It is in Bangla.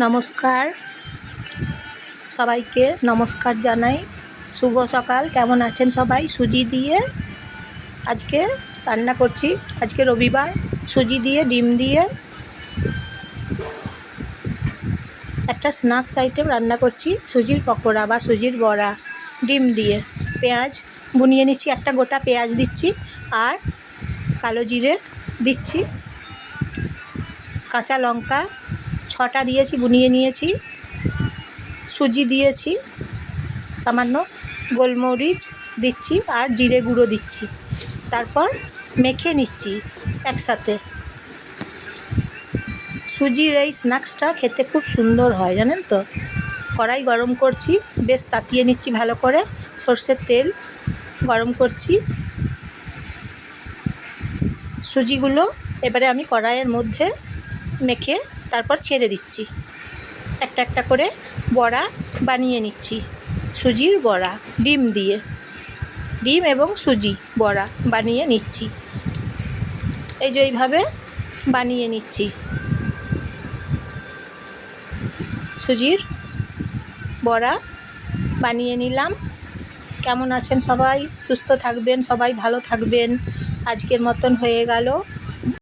নমস্কার। সবাইকে নমস্কার জানাই। শুভ সকাল, কেমন আছেন সবাই? সুজি দিয়ে আজকে রান্না করছি। আজকে রবিবার, সুজি দিয়ে, ডিম দিয়ে একটা স্ন্যাক্স আইটেম রান্না করছি, সুজির পকোড়া বা সুজির বড়া, ডিম দিয়ে। পেঁয়াজ বুনিয়ে নিচ্ছি, একটা গোটা পেঁয়াজ দিচ্ছি আর কালো জিরে দিচ্ছি, কাঁচা লঙ্কা ছটা দিয়েছি, বুনিয়ে নিয়েছি, সুজি দিয়েছি, সামান্য গোলমরিচ দিচ্ছি আর জিরে গুঁড়ো দিচ্ছি। তারপর মেখে নিচ্ছি একসাথে। সুজির এই স্ন্যাক্সটা খেতে খুব সুন্দর হয়, জানেন তো? কড়াই গরম করছি, বেশ তাতিয়ে নিচ্ছি ভালো করে, সর্ষের তেল গরম করছি। সুজিগুলো এবারে আমি কড়াইয়ের মধ্যে মেখে তারপর ছেড়ে দিচ্ছি। একটা একটা করে বড়া বানিয়ে নিচ্ছি। সুজির বড়া, ডিম দিয়ে। ডিম এবং সুজি বড়া বানিয়ে নিচ্ছি। এই যে এইভাবে বানিয়ে নিচ্ছি। সুজির বড়া বানিয়ে নিলাম। কেমন আছেন সবাই? সুস্থ থাকবেন, সবাই ভালো থাকবেন। আজকের মতন হয়ে গেল।